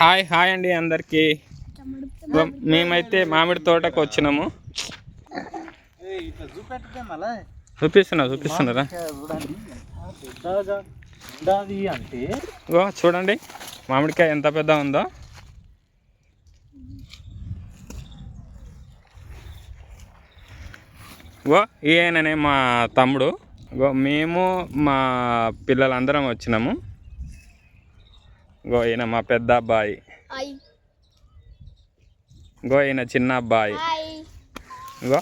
Hi hi అండి అందరికీ. మేమైతే మామిడి తోటకు వచ్చినాము. చూపిస్తున్నా చూపిస్తున్నారా చూడండి మామిడికాయ ఎంత పెద్ద ఉందో. ఇగో ఈయననే మా తమ్ముడు. ఇగో మేము మా పిల్లలందరం వచ్చినాము. ఇగో ఈయన మా పెద్ద అబ్బాయి. హాయ్. ఇగో ఈయన చిన్న అబ్బాయి. హాయ్. ఇగో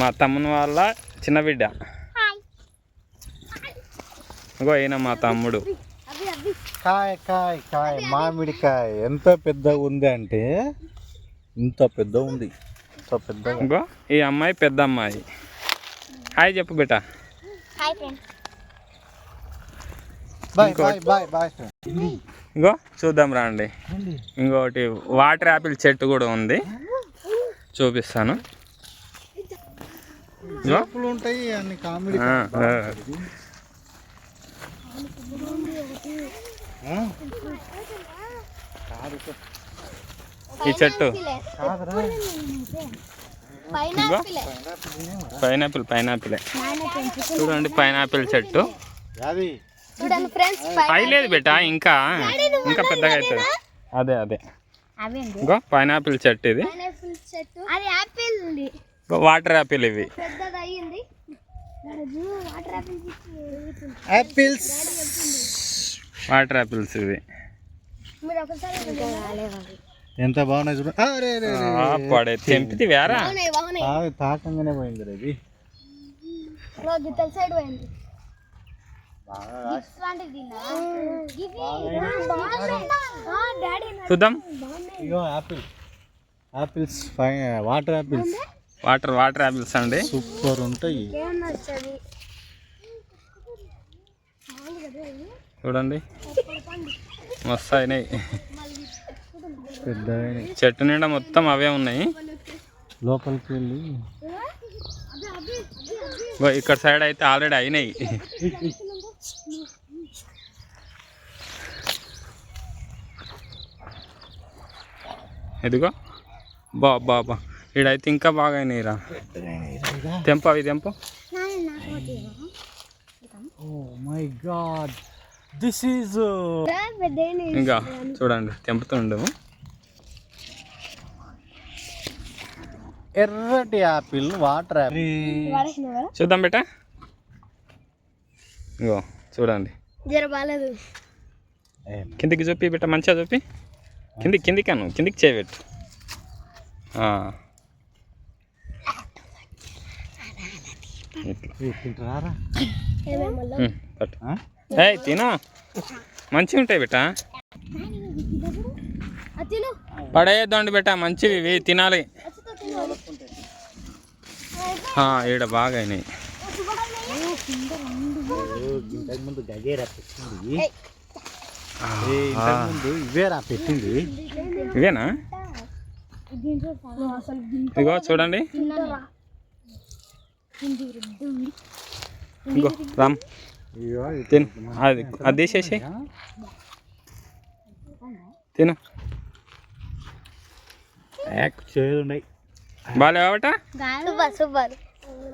మా తమ్ముని వాళ్ళ చిన్న బిడ్డ. హాయ్. ఇగో ఈయన మా తమ్ముడు. కాయ కాయ కాయ మామిడికాయ. ఎంత పెద్దగా ఉంది అంటే ఇంత పెద్ద ఉంది. ఇంత పెద్దగా ఇంకో ఈ అమ్మాయి పెద్ద అమ్మాయి. హాయ్ చెప్పు బిడ్డ. హాయ్ ఫ్రెండ్స్ బాయ్ ఇంకోటి. బాయ్ బాయ్ బాయ్ ఇంకో చూద్దాం రండి. ఇంకోటి వాటర్ యాపిల్ చెట్టు కూడా ఉంది. చూపిస్తాను. ఉంటాయి అన్ని కామెడీ. ఈ చెట్టు. పైనాపిల్. పైనాపిల్ చూడండి పైనాపిల్ చెట్టు. చూడండి ఫ్రెండ్స్ అయ్యలేదు బేట ఇంకా ఇంకా పెద్దగా అవుతుంది. అదే అదే. ఇంకో పైనాపిల్ చెట్టు ఇది. పైనాపిల్ చెట్టు. అది యాపిల్ ఉంది. ఇంకో వాటర్ యాపిల్ ఇవి. Apple apples. వాటర్ యాపిల్స్ ఇవి. ఎంత బాగున్నాయి చూడ. అరే అరే అరే. ఆ, పడే తెంపితే వేరా తాకంగానే పోయింది రే ఇది. గిత్తల సైడ్ పోయింది. చూద్దాం. ఇగో apple apples water apples water water apples అండి. సూపర్ ఉంటాయి. చూడండి. మస్తు అయినాయి పెద్ద చెట్టు నిండా మొత్తం అవే ఉన్నాయి. లోపలికి వెళ్ళి. ఇక్కడ సైడ్ అయితే ఆల్రెడీ అయినాయి. ఇదిగో. బా బా బా. ఈడైతే ఇంకా బాగా అయినాయి రా తెంపు అవి తెంపు. Oh my God. This is ఇంకా చూడండి తెంపుతుండము. ఎర్రటి యాపిల్ వాటర్ యాపిల్ చూద్దాం బేట. ఇగో చూడండి. జర బాగాలేదు కిందికి చూపి బిట్ట మంచిగా చూపి. కిందికి కిందికి అను కిందికి చేయబెట్టు ఏయ్ తినా. మంచిగా ఉంటాయి బిట్ట. పడేయద్దండి బిట్ట మంచివి ఇవి తినాలి. ఈడ బాగా అయినాయి. ఇవేరా పెట్టింది? ఇవేనా? అసలు ఇగో చూడండి. ఇగో రామ్. తిను. అది అది తీసేసి. తిను. సూపర్ సూపర్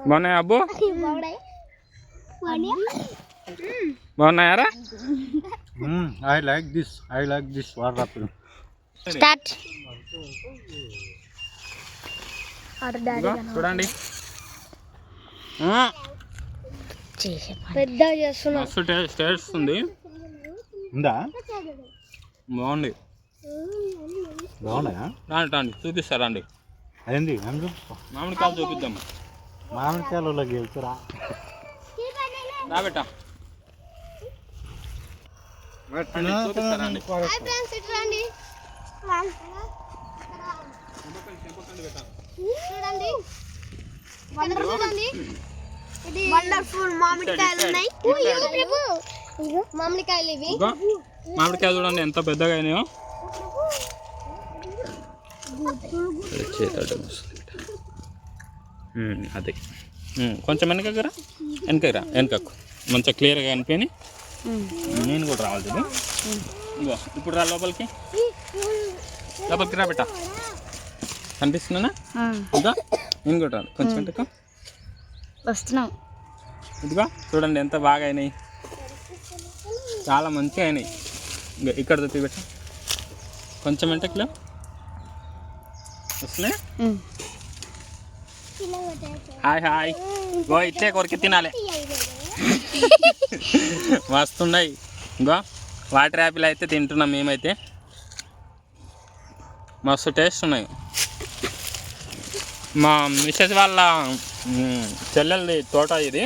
బాగున్నాయి అబ్బు? బాగున్నాయారా? I like this I like this water apple start. చూడండి. పెద్ద చేస్తున్నా. మస్తు టేస్ట్ టేస్ట్ ఉంది. ఉందా? బాగుంది. బాగున్నాయా? రండి రండి చూపిస్తా రండి. అదేంది మామిడికాయలు చూపిద్దాం. మామిడికాయలలో గెలుచురా రాబెట్ట చూపిస్తా రండి హాయ్ ఫ్రెండ్స్ ఇటు రండి చూడండి. వండర్ చూడండి. ఇది వండర్ఫుల్ మామిడికాయలు ఉన్నాయి. ఇవి. చూడండి ఎంత పెద్దగా అయినాయో. అది. కొంచెం వెనకరా వెనకరా వెనకకు మంచిగా క్లియర్గా కనిపించి నేను కూడా రావాలి చూడు ఇగో ఇప్పుడు రా లోపలికి. లోపలికి రా బిడ్డ. కనిపిస్తున్నా ఇదిగో నేను కూడా రాను. కొంచెం ఇంటికి వస్తున్నాం. ఇదిగో చూడండి ఎంత బాగా అయినాయి. చాలా మంచిగా అయినాయి. ఇక్కడ చూపి పెట్ట కొంచెం ఇంటకిలో వస్తున్నాయి? Hi hi. గో ఇచ్చే కొరికి తినాలి. మస్తున్నాయి ఇంకో వాటర్ యాపిల్ అయితే తింటున్నాం మేమైతే. మస్తు టేస్ట్ ఉన్నాయి. మా మిస్సెస్ వాళ్ళ చెల్లెలది తోట ఇది.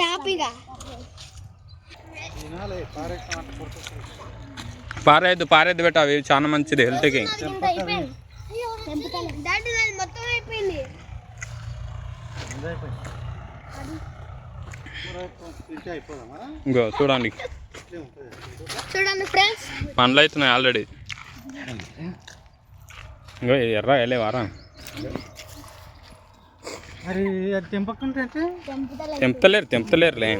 హ్యాపీగా? పారేద్దు పారేద్దు పెట్ట అవి చాలా మంచిది హెల్త్కి. ఇంకో చూడండి. చూడండి ఫ్రెండ్స్. పండ్లు అవుతున్నాయి ఆల్రెడీ ఇంకో ఎర్ర వెళ్ళేవారా మరి అది తెంపకుంటే తెంపుతలేరు తెంపుతలేరులే.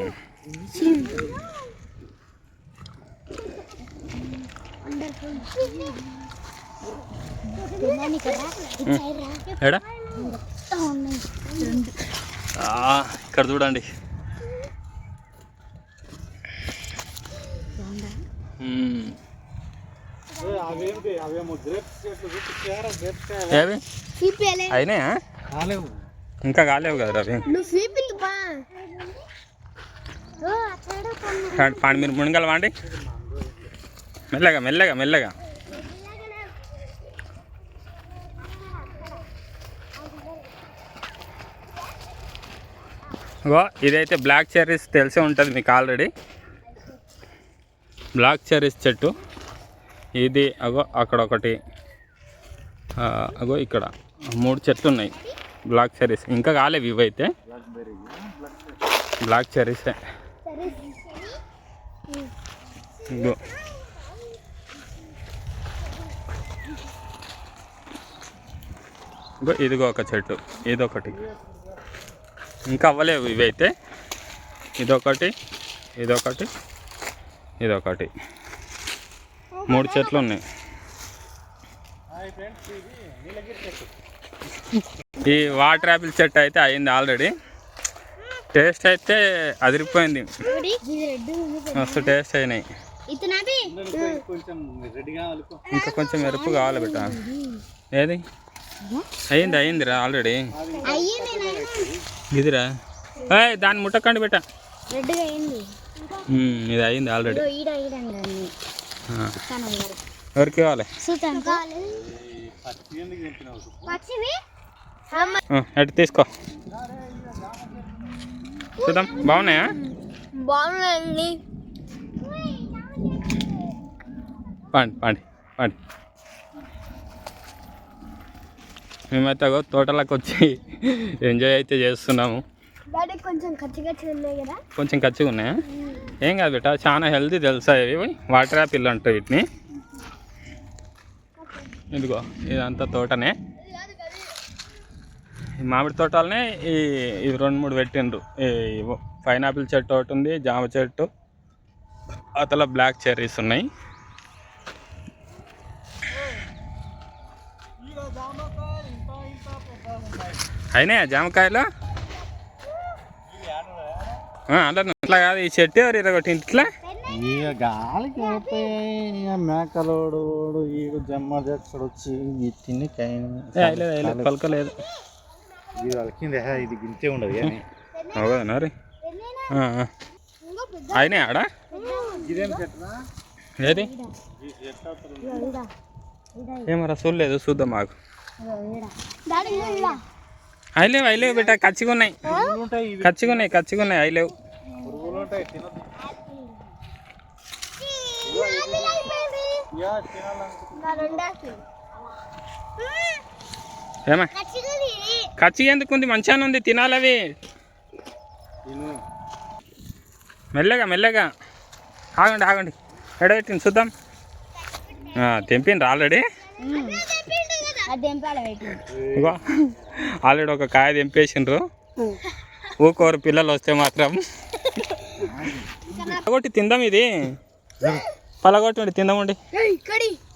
ఎడా? ఇక్కడ చూడండి. అయినాయా? ఇంకా కాలేవు కదా బా. పాండి మీరు మునగల వాండి. మెల్లగా మెల్లగా మెల్లగా. ఇదైతే బ్లాక్ చెర్రీస్ తెలిసే ఉంటుంది మీకు ఆల్రెడీ. బ్లాక్ చెర్రీస్ చెట్టు. ఇది అగో అక్కడ ఒకటి అగో ఇక్కడ. మూడు చెట్లు ఉన్నాయి బ్లాక్ చెర్రీస్. ఇంకా కాలేవు ఇవైతే. బ్లాక్ చెర్రీసే. ఇగో ఇదిగో ఒక చెట్టు. ఇదొకటి. ఇంకా అవ్వలేవు ఇవైతే. ఇదొకటి ఇదొకటి ఇదొకటి. మూడు చెట్లు ఉన్నాయి. ఈ వాటర్ యాపిల్ చెట్టు అయితే అయింది ఆల్రెడీ. టేస్ట్ అయితే అదిరిపోయింది. మస్తు టేస్ట్ అయినాయి. ఇంకా కొంచెం ఎరుపు కావాలి బిడ్డ. ఏది? అయింది అయిందిరా ఆల్రెడీ ఇదిరా. ఏయ్ దాన్ని ముట్టకండి ఉమ్, ఇది అయింది ఆల్రెడీ ఎవరికి కావాలి? అటు తీసుకో. చూద్దాం బాగున్నాయా? బాగున్నాయండి. పండి పండి పండి. మేమైతే అగో తోటలోకి వచ్చి ఎంజాయ్ అయితే చేస్తున్నాము. కొంచెం ఖర్చు ఖర్చు ఉన్నాయి కదా? కొంచెం ఖర్చుగా ఉన్నాయా ఏం కాదు బిడ్డ చాలా హెల్తీ తెలుసా ఇవి? వాటర్ యాపిల్ అంటారు వీటిని. ఇదిగో ఇదంతా తోటనే. ఈ మామిడి తోటలనే ఈ ఇవి రెండు మూడు పెట్టిండ్రు. ఈ పైనాపిల్ చెట్టు ఒకటి ఉంది జామ చెట్టు. అతల బ్లాక్ చెర్రీస్ ఉన్నాయి. అయినాయా జామకాయలు? అలా ఇట్లా కాదు ఈ చెట్టు ఎవరు ఇరగొట్టి ఇట్లా? గాలికి మేకలోడు ఈ జమ్మ జక్కడు వచ్చి తిని పలకలేదు. ఇది వాళ్ళకింది ఇది గింతే ఉండదు కానీ అవునా రే అయినాయి ఆడ? ఇదేం చెట్రా ఏది? ఏమరా చూడలేదు చూద్దాం మాకు అయిలేవు అయిలేవు బిడ్డ కచ్చిగా ఉన్నాయి ఉంటాయి ఇవి కచ్చిగా ఉన్నాయి కచ్చిగా ఉన్నాయి అయిలేవు ఏమా? కచ్చిగా ఎందుకు ఉంది? మంచిగానే ఉంది తినాలి అవి. తిను మెల్లగా మెల్లగా. ఆగండి ఆగండి. ఎడబెట్టింది చూద్దాం. తెంపిండ్రు ఆల్రెడీ. ఇగో ఆల్రెడీ ఒక కాయ తెంపేసిండ్రు ఊకోరు పిల్లలు వస్తే మాత్రం. పలగొట్టి తిందాం ఇది. పలగొట్టండి తిందామండి.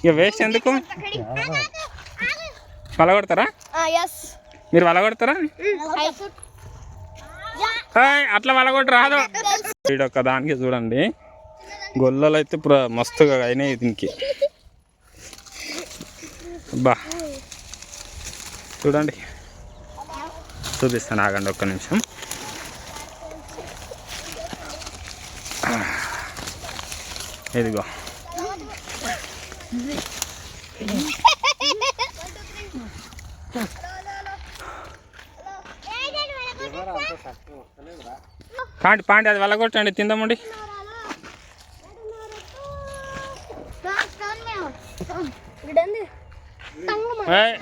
ఇక వేస్ట్ ఎందుకు? పలగొడతారా? మీరు పలగొడతారా? హాయ్ అట్లా పలగొట్టి రాదు. వీడొక్క దానికి చూడండి. గొల్లలు అయితే ఇప్పుడు మస్తుగా అయినాయి దీనికి. బా. చూడండి. చూపిస్తాను ఆగండి ఒక్క నిమిషం. ఇదిగో. పాండి పాండి అది వెళ్ళగొట్టండి తిందామండి.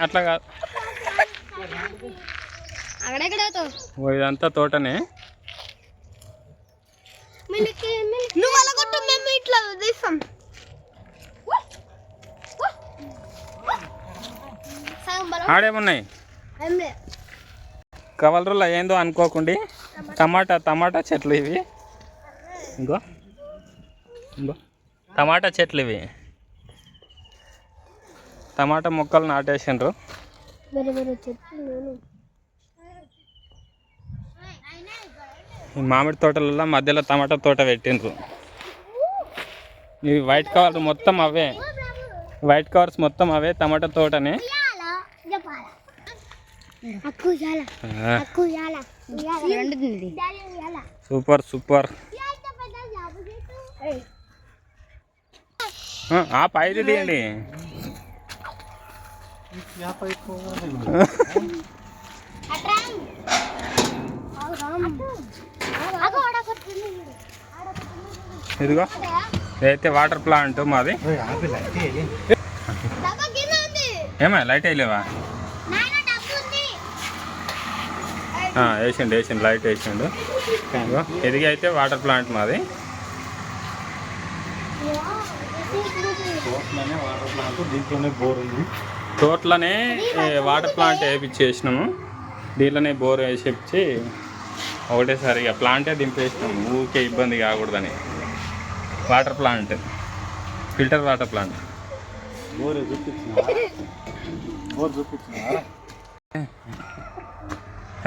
అట్లా కాదు. ఇదంతా తోటనే. నువ్వు మేము ఇట్లా తీస్తాం. ఆడేమున్నాయి? కవలరులో ఏందో అనుకోకండి టమాటా టమాటా చెట్లు ఇవి. ఇంకో ఇంకో. టమాటా చెట్లు ఇవి. టమాటా మొక్కలు నాటేసిండ్రు. ఈ మామిడి తోటలలో మధ్యలో టమాటా తోట పెట్టిండ్రు. ఇవి వైట్ కవర్ మొత్తం అవే. వైట్ కవర్స్ మొత్తం అవే టమాటా తోటనే. Super super. ఆ, ఆ పైది తీయండి. ఇదిగో. ఇదైతే వాటర్ ప్లాంట్ మాది. ఏమా లైట్ వేయలేవా? ఆ, వేసిండు వేసిండు లైట్ వేసిండు. ఇదిగో ఎదిగి అయితే వాటర్ ప్లాంట్ మాది. వాటర్ ప్లాంట్ దీంట్లోనే బోర్ ఉంది. తోటలోనే వాటర్ ప్లాంట్ వేయించేసినాము. దీంట్లోనే బోర్ వేసేపించి ఒకటేసారి ఇక ప్లాంటే దింపేసినాము ఊరికే ఇబ్బంది కాకూడదని. Water plant. Filter water plant.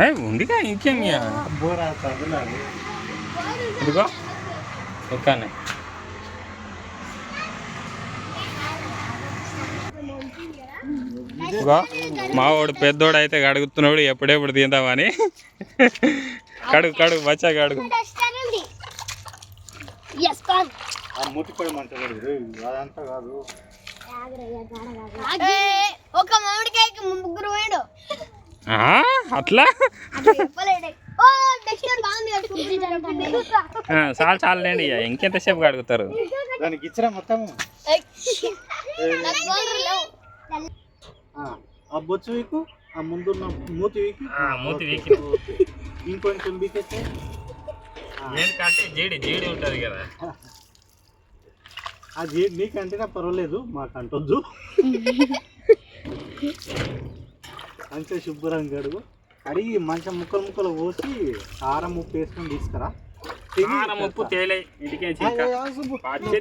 ఏ ఉందిగా ఇంకేం ఇదిగో ఎక్కానే. ఇదిగో మా వాడు పెద్దోడు అయితే కడుగుతున్నాడు ఎప్పుడెప్పుడు తిందామని. కడుగు కడుగు బచ్చా కడుగు. ఒక మామిడికాయకి ముగ్గురు వేడు ఆ, అట్లా? చెప్పలేడే. ఓ టెక్స్చర్ బాగుంది కదా ఆ, చాలు చాలండి ఇక. ఇంకెంతసేపు కడుగుతారు దానికి ఇచ్చిన మొత్తం ఆ బొచ్చు వీకు ఆ ముందున్న మూతి వీకు మూతి వీకి ఇంకొంచెం వీకెత్తే ఎందుకంటే జీడి జీడి ఉంటుంది కదా అది నీకంటేనే పర్వాలేదు మాకు అంటొద్దు మంచిగా శుభ్రంగా అడుగు అడిగి మంచిగా ముక్కలు ముక్కలు పోసి కారం ఉప్పు వేసుకొని తీసుకురా కారం ఉప్పు తేలే ఇంటికే ఆ, ఆ,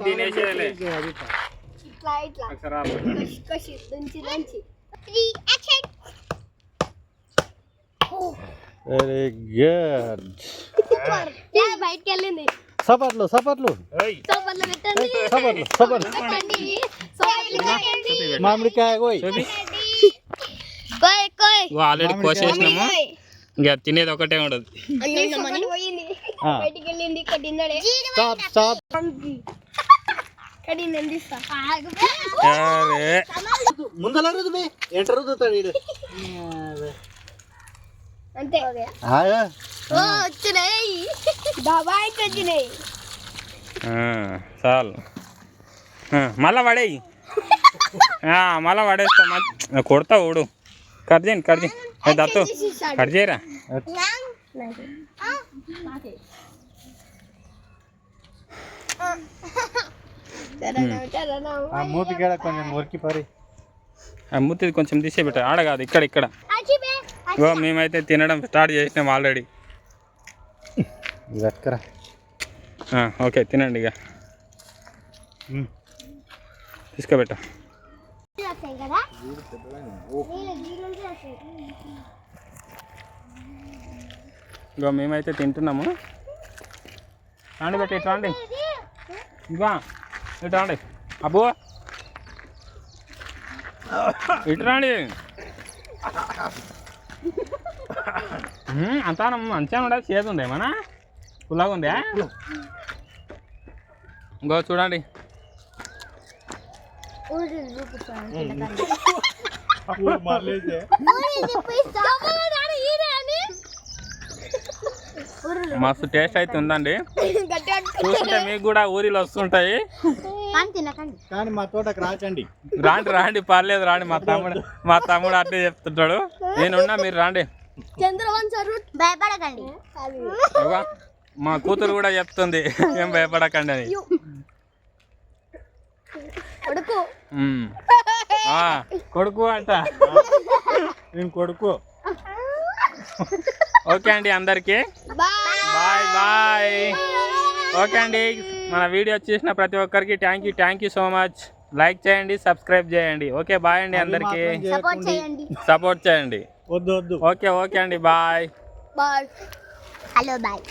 తినేసేయాలి. అది దంచి దంచి వెరీ గుడ్ బయటికి వెళ్ళింది. సపట్లు సపట్లు ఏయ్, సోపర్లో పెట్టండి. సపట్లు సపట్లు పెట్టండి. సోపర్లో పెట్టండి. మామిడికాయ కోయ్. కోయ్ కోయ్. ఆల్రెడీ కోసేసినాము. ఇంకా తినేది ఒకటే ఉండదు. పోయింది. ఆ. బయటికి వెళ్ళింది కట్టిందడే స్టాప్ స్టాప్ అరే ముందల రుదుబే ఎంట రుదుతాడు వీడు? అంతే. ఆయా ఓ వచ్చినాయి. దబాయి వచ్చినాయి. ఆ, చాలు. ఆ, మళ్ళా పడేయి. మళ్ళా పడేస్తా కొడతా ఊడు. కట్ చేయండి కట్ చేయండి ఏ, దత్తు కట్ చేయరా? ఆ మూతి గడ కొంచెం మురికి పరి. ఆ ముత్తిది కొంచెం తీసే పెట్ట ఆడ కాదు ఇక్కడ ఇక్కడ. ఇగో మేమైతే తినడం స్టార్ట్ చేసినాం ఆల్రెడీ. గట్కరా ఓకే తినండి ఇక. ఉమ్. తీసుకోబెట్ట ఇగో మేమైతే తింటున్నాము. రాండి బట్టి రాండి. ఇవా ఇటు రాండి. అబ్బు. ఇటు రాండి. అంతా మంచిగా ఉండదు చేదు ఉంది ఏమన్నా? పుల్లగా ఉందా? ఇంకో చూడండి. మస్తు టేస్ట్ అయితే ఉందండి. చూస్తుంటే మీకు కూడా ఊరిలో వస్తుంటాయి. కానీ తినకండి. కానీ మా తోటకు రాకండి. రాండి రాండి పర్లేదు రాండి మా తమ్ముడు మా తమ్ముడు అట్లే చెప్తుంటాడు. నేనున్నా మీరు రాండి. భయపడకండి. మా కూతురు కూడా చెప్తుంది ఏం భయపడకండి అని. కొడుకు. ఉమ్. ఆ, కొడుకు అంట. నేను కొడుకు. ఓకే అండి అందరికీ. Bye bye. ఓకే అండి. మన వీడియో చూసిన ప్రతి ఒక్కరికి thank you thank you so much like చేయండి సబ్స్క్రైబ్ చేయండి. ఓకే బాయ్ అండి అందరికీ. సపోర్ట్ చేయండి. సపోర్ట్ చేయండి. వద్దు వద్దు. ఓకే ఓకే అండి బాయ్ బాయ్ హలో. బాయ్